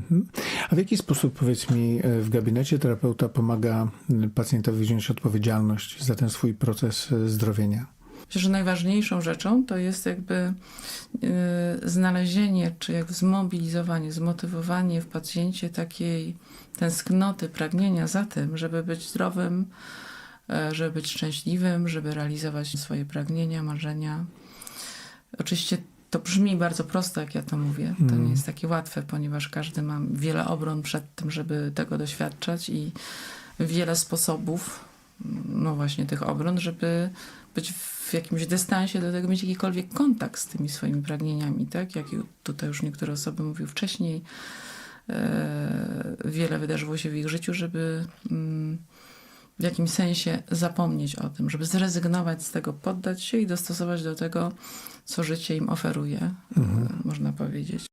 Mhm. A w jaki sposób, powiedz mi, e, w gabinecie terapeuta pomaga pacjentowi wziąć odpowiedzialność za ten swój proces e, zdrowienia? Myślę, że najważniejszą rzeczą to jest jakby y, znalezienie, czy jak zmobilizowanie, zmotywowanie w pacjencie takiej tęsknoty, pragnienia za tym, żeby być zdrowym, e, żeby być szczęśliwym, żeby realizować swoje pragnienia, marzenia. Oczywiście to brzmi bardzo prosto, jak ja to mówię. To nie jest takie łatwe, ponieważ każdy ma wiele obron przed tym, żeby tego doświadczać i wiele sposobów, no właśnie tych obron, żeby być w jakimś dystansie do tego, mieć jakikolwiek kontakt z tymi swoimi pragnieniami, tak? Jak tutaj już niektóre osoby mówiły wcześniej, e, wiele wydarzyło się w ich życiu, żeby mm, w jakimś sensie zapomnieć o tym, żeby zrezygnować z tego, poddać się i dostosować do tego, co życie im oferuje, e, można powiedzieć.